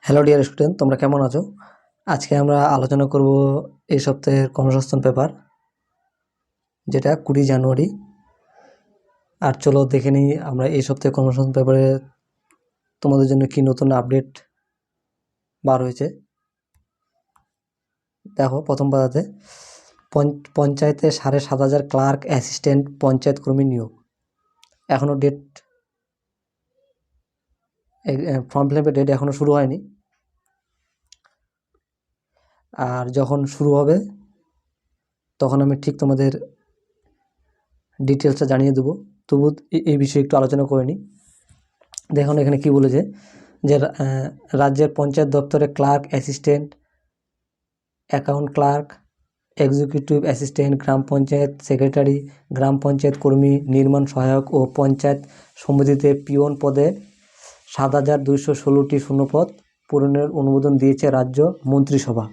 Hello dear student তোমরা কেমন আছো? আজকে আমরা আলোচনা করব এই সপ্তাহের কর্মসংস্থান পেপার যেটা কুড়ি জানুয়ারি। আর চলো দেখে নিই আমরা এই সপ্তাহে কর্মসংস্থান পেপারে তোমাদের জন্য কি নতুন আপডেট বার হয়েছে দেখো, প্রথম পাতাতে পঞ্চ- পঞ্চায়েতে সাড়ে সাত হাজার ক্লার্ক অ্যাসিস্ট্যান্ট পঞ্চায়েত কর্মী নিয়োগ। এখনও ডেট ফর্ম ফিল আপের ডেট এখনও শুরু হয়নি। আর যখন শুরু হবে, তখন আমি ঠিক তোমাদের ডিটেলসটা জানিয়ে দেবো। তবু এই বিষয়ে একটু আলোচনা করে নিই। দেখুন এখানে কি বলেছে যে রাজ্যের পঞ্চায়েত দপ্তরে clerk assistant account clerk executive assistant গ্রাম পঞ্চায়েত সেক্রেটারি গ্রাম পঞ্চায়েত কর্মী, নির্মাণ সহায়ক ও পঞ্চায়েত সমিতিতে পিওন পদে সাত হাজার দুইশো ষোলোটি শূন্যপদ পূরণের অনুমোদন দিয়েছে রাজ্য মন্ত্রিসভা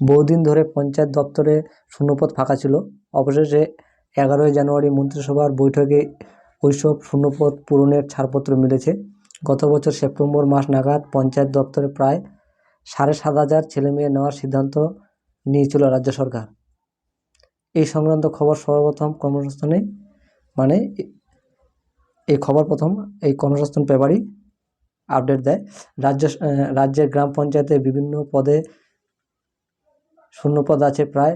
বহুদিন ধরে পঞ্চায়েত দপ্তরে শূন্যপদ ফাঁকা ছিল অবশেষে এগারোই জানুয়ারি মন্ত্রিসভার বৈঠকে ওইসব শূন্যপদ পূরণের ছাড়পত্র মিলেছে গত বছর সেপ্টেম্বর মাস নাগাদ পঞ্চায়েত দপ্তরে প্রায় সাড়ে সাত হাজার ছেলেমেয়ে নেওয়ার সিদ্ধান্ত নিয়েছিল রাজ্য সরকার এই সংক্রান্ত খবর সর্বপ্রথম কর্মসংস্থানে মানে এই খবর প্রথম এই কর্মসংস্থান পেপারই আপডেট দেয়। রাজ্য রাজ্যের গ্রাম পঞ্চায়েতে বিভিন্ন পদে শূন্যপদ আছে প্রায়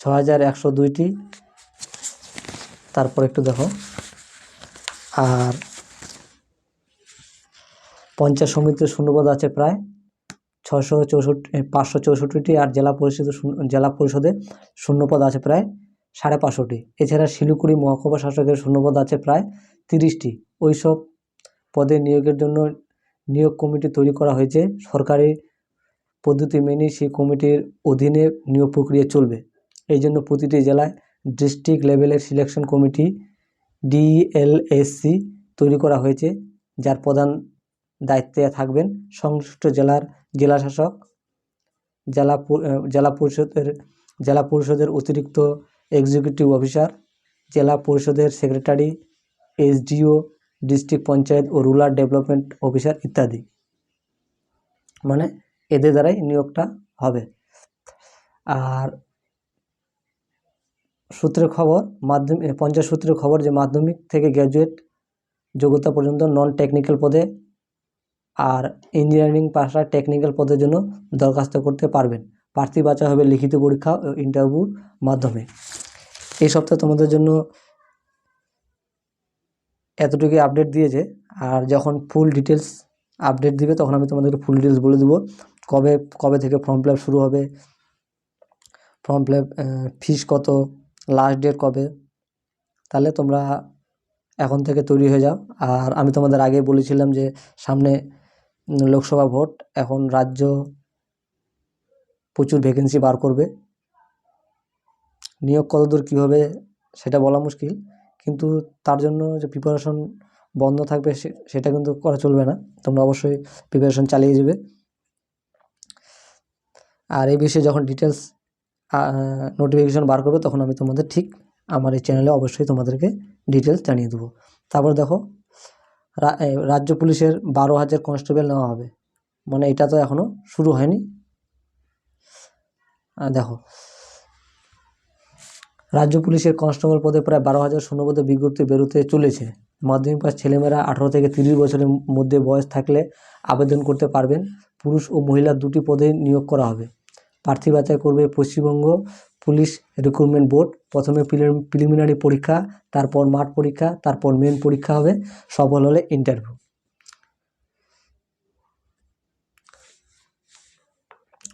ছ হাজার একশো দুইটি। তারপর একটু দেখো। আর পঞ্চায়েত সমিতির শূন্যপদ আছে প্রায় ছশো চৌষট্টি পাঁচশো চৌষট্টিটি আর জেলা পরিষদের জেলা পরিষদে শূন্যপদ আছে প্রায় সাড়ে পাঁচশোটি। এছাড়া শিলিগুড়ি মহকুমা শাসকের শূন্যপদ আছে প্রায় তিরিশটি। ওইসব পদে নিয়োগের জন্য নিয়োগ কমিটি তৈরি করা হয়েছে। সরকারি পদ্ধতি মেনে সেই কমিটির অধীনে নিয়োগ প্রক্রিয়া চলবে। এই জন্য প্রতিটি জেলায় ডিস্ট্রিক্ট লেভেলের সিলেকশন কমিটি, ডিএলএসসি, তৈরি করা হয়েছে, যার প্রধান দায়িত্বে থাকবেন সংশ্লিষ্ট জেলার জেলাশাসক, জেলা জেলা পরিষদের জেলা পরিষদের অতিরিক্ত এক্সিকিউটিভ অফিসার জেলা পরিষদের সেক্রেটারি এসডিও ডিস্ট্রিক্ট পঞ্চায়েত ও রুরাল ডেভেলপমেন্ট অফিসার ইত্যাদি। মানে এদের দ্বারাই নিয়োগটা হবে। আর সূত্রের খবর মাধ্যমিক পঞ্চায়েত সূত্রের খবর যে মাধ্যমিক থেকে গ্র্যাজুয়েট যোগ্যতা পর্যন্ত নন টেকনিক্যাল পদে আর ইঞ্জিনিয়ারিং পাশা টেকনিক্যাল পদের জন্য দরখাস্ত করতে পারবেন। প্রার্থী বাছা হবে লিখিত পরীক্ষা ও ইন্টারভিউর মাধ্যমে। এই সপ্তাহে তোমাদের জন্য এতটুকুই আপডেট দিয়েছে। আর যখন ফুল ডিটেলস আপডেট দিবে, তখন আমি তোমাদেরকে ফুল ডিটেলস বলে দেবো। কবে কবে থেকে ফর্ম ফিল শুরু হবে ফর্ম ফিল ফিস কত লাস্ট ডেট কবে, তাহলে তোমরা এখন থেকে তৈরি হয়ে যাও। আর আমি তোমাদের আগে বলেছিলাম যে সামনে লোকসভা ভোট, এখন রাজ্য প্রচুর ভ্যাকেন্সি বার করবে। নিয়োগ কতদূর কী হবে সেটা বলা মুশকিল। কিন্তু তার জন্য যে প্রিপারেশন বন্ধ থাকবে সেটা কিন্তু করা চলবে না। তোমরা অবশ্যই প্রিপারেশন চালিয়ে যাবে। আর এই বিষয়ে যখন ডিটেলস নোটিফিকেশন বার করবে, তখন আমি তোমাদের ঠিক আমার এই চ্যানেলে অবশ্যই তোমাদেরকে ডিটেলস জানিয়ে দেবো। তারপর দেখো রাজ্য পুলিশের বারো হাজার কনস্টেবল নেওয়া হবে। মানে এটা তো এখনও শুরু হয়নি। দেখো রাজ্য পুলিশের কনস্টেবল পদে প্রায় বারো হাজার শূন্যপদে বিজ্ঞপ্তি বেরোতে চলেছে। মাধ্যমিক পাস ছেলেমেয়েরা আঠারো থেকে তিরিশ বছরের মধ্যে বয়স থাকলে আবেদন করতে পারবেন। পুরুষ ও মহিলা দুটি পদে নিয়োগ করা হবে। প্রার্থী বাছাই করবে পশ্চিমবঙ্গ পুলিশ রিক্রুটমেন্ট বোর্ড। প্রথমে প্রিলিমিনারি পরীক্ষা, তারপর মাঠ পরীক্ষা, তারপর মেন পরীক্ষা হবে। সফল হলে ইন্টারভিউ।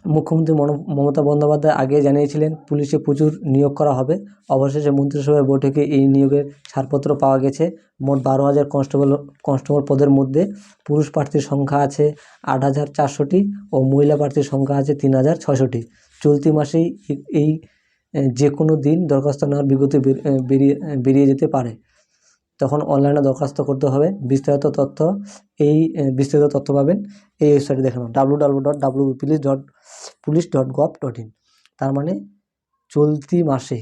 মুখ্যমন্ত্রী মনো- মমতা বন্দ্যোপাধ্যায় আগে জানিয়েছিলেন পুলিশে প্রচুর নিয়োগ করা হবে। অবশেষে মন্ত্রিসভার বৈঠকে এই নিয়োগের ছাড়পত্র পাওয়া গেছে। মোট বারো হাজার কনস্টেবল কনস্টেবল পদের মধ্যে পুরুষ প্রার্থীর সংখ্যা আছে আট হাজার চারশোটি ও মহিলা প্রার্থীর সংখ্যা আছে তিন হাজার ছশোটি চলতি মাসেই এই যে কোনো দিন দরখাস্ত নেওয়ার বিজ্ঞপ্তি বেরিয়ে বেরিয়ে যেতে পারে। তখন অনলাইনে দরখাস্ত করতে হবে। বিস্তারিত তথ্য এই বিস্তারিত তথ্য পাবেন এই ওয়েবসাইটে দেখে নাও W W dot W police dot police dot gov dot in তার মানে চলতি মাসে,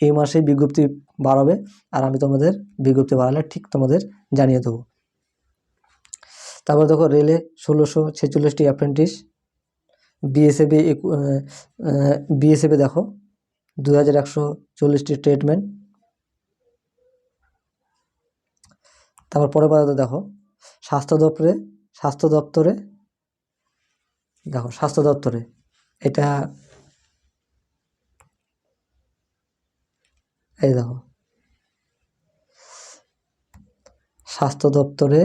এই মাসে বিজ্ঞপ্তি বাড়াবে আর আমি তোমাদের বিজ্ঞপ্তি বাড়ালে ঠিক তোমাদের জানিয়ে দেবো। তারপর দেখো, রেলে ষোলোশো ছেচল্লিশটি অ্যাপ্রেন্টিস বিএসএফে বিএসএফে দেখো দু হাজার একশো চল্লিশটি ট্রিটমেন্ট তারপর পরের পাতাতে দেখো, স্বাস্থ্য দপ্তরে স্বাস্থ্য দপ্তরে, দেখো, স্বাস্থ্য দপ্তরে, এটা এই দেখো, স্বাস্থ্য দপ্তরে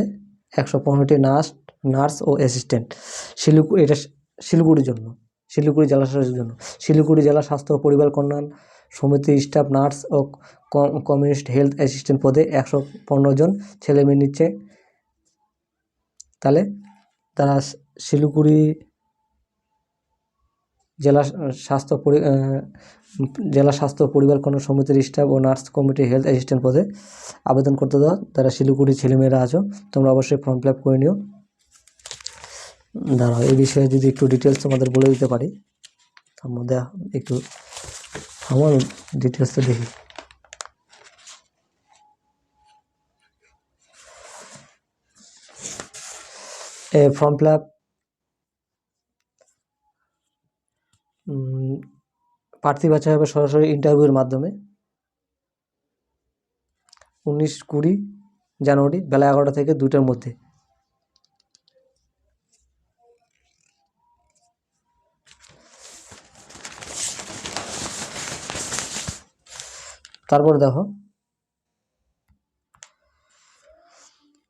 একশো পনেরোটি নার্স নার্স ও অ্যাসিস্ট্যান্ট। শিলিগুড়ি, এটা শিলিগুড়ির জন্য, শিলিগুড়ি জেলা জন্য। শিলিগুড়ি জেলা স্বাস্থ্য ও পরিবার কল্যাণ সমিতির স্টাফ, নার্স ও কমিউনিস্ট হেলথ অ্যাসিস্ট্যান্ট পদে একশো পনেরো জন ছেলে মেয়ে নিচ্ছে। তাহলে তারা শিলিগুড়ি জেলা স্বাস্থ্য জেলা স্বাস্থ্য পরিবার কোনো সমিতির স্টাফ ও নার্স কমিটি হেলথ অ্যাসিস্ট্যান্ট পদে আবেদন করতে দাও। তারা শিলিগুড়ি ছেলেমেয়েরা আছো, তোমরা অবশ্যই ফর্ম ফিল আপ করে নিও। দাঁড়াও, এই বিষয়ে যদি একটু ডিটেলস তোমাদের বলে দিতে পারি, তার মধ্যে একটু আমার ডিটেলসটা দেখি। এ ফর্ম ফিল আপ প্রার্থী বাছাই হবে সরাসরি ইন্টারভিউর মাধ্যমে। উনিশ কুড়ি জানুয়ারি বেলা এগারোটা থেকে দুটার মধ্যে। তারপর দেখো।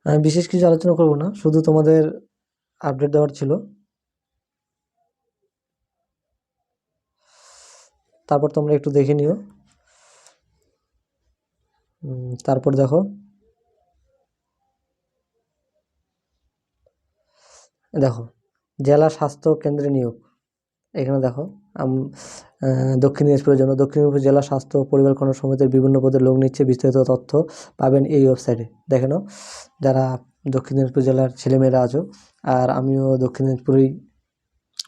আমি বিশেষ কিছু আলোচনা করব না, শুধু তোমাদের আপডেট দেওয়ার ছিল। তারপর তোমরা একটু দেখে নিও। তারপর দেখো। দেখো, জেলা স্বাস্থ্য কেন্দ্রে নিয়োগ। এখানে দেখো দক্ষিণ দিনাজপুরের জন্য দক্ষিণ দিনাজপুর জেলা স্বাস্থ্য পরিবার কল্যাণ সমিতির বিভিন্ন পদে লোক নিচ্ছে, বিস্তারিত তথ্য পাবেন এই ওয়েবসাইটে। দেখে নাও, যারা দক্ষিণ দিনাজপুর জেলার ছেলেমেয়েরা আছো, আর আমিও দক্ষিণ দিনাজপুরেই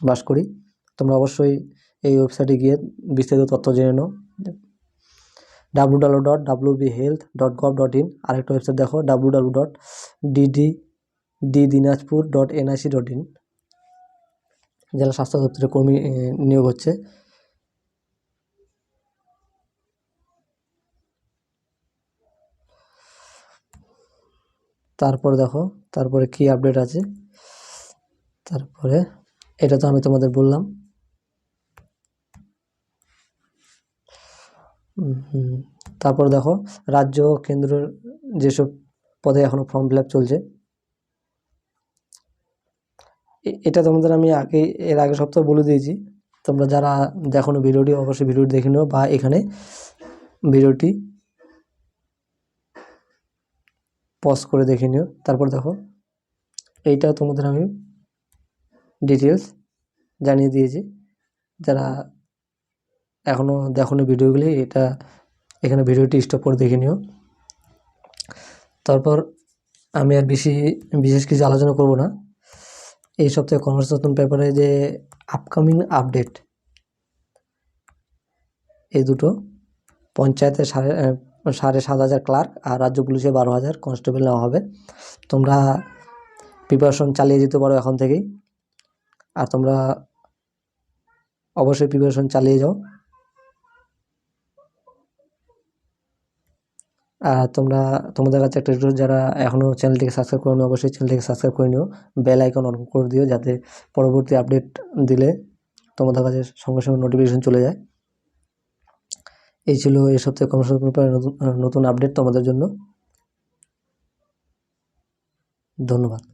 বাস করি, তোমরা অবশ্যই এই ওয়েবসাইটে গিয়ে বিস্তারিত তথ্য জেনে নাও। W W dot W B health dot gov dot in আরেকটা ওয়েবসাইট দেখো W W dot DD D Dinajpur dot NIC dot in জেলা স্বাস্থ্য দপ্তরে কর্মী নিয়োগ হচ্ছে। তারপর দেখো, তারপরে কি আপডেট আছে? তারপরে এটা তো আমি তোমাদের বললাম। তারপর দেখো, রাজ্য কেন্দ্র যেসব পদে এখনও ফর্ম ফিল চলছে এটা তোমাদের আমি আগে, এর আগে সপ্তাহ বলে দিয়েছি। তোমরা যারা দেখো ভিডিওটি, অবশ্যই ভিডিওটি দেখে নিও বা এখানে ভিডিওটি পজ করে দেখে নিও। তারপর দেখো এইটা তোমাদের আমি ডিটেলস জানিয়ে দিয়েছি। যারা এখনও দেখো ভিডিওগুলি, এটা এখানে ভিডিওটি স্টপ করে দেখে নিও। তারপর আমি আর বেশি, বিশেষ কিছু আলোচনা করব না। এই সপ্তাহে কর্মসংস্থান পেপারে যে আপকামিং আপডেট এই দুটো, পঞ্চায়েতে সাড়ে সাড়ে সাত হাজার ক্লার্ক আর রাজ্য পুলিশে বারো হাজার কনস্টেবল নেওয়া হবে। তোমরা প্রিপারেশন চালিয়ে যেতে পারো এখন থেকেই। আর তোমরা অবশ্যই প্রিপারেশন চালিয়ে যাও। আর তোমরা, তোমাদের কাছে একটা রিকোয়েস্ট যারা এখনও চ্যানেলটিকে সাবস্ক্রাইব করে অবশ্যই চ্যানেলটিকে সাবস্ক্রাইব করে নিও। বেল আইকন অন করে দিও, যাতে পরবর্তী আপডেট দিলে তোমাদের কাছে সঙ্গে সঙ্গে নোটিফিকেশন চলে যায়। এই ছিল এই সপ্তাহে কর্মসূচির ব্যাপারে নতুন নতুন আপডেট তোমাদের জন্য। ধন্যবাদ।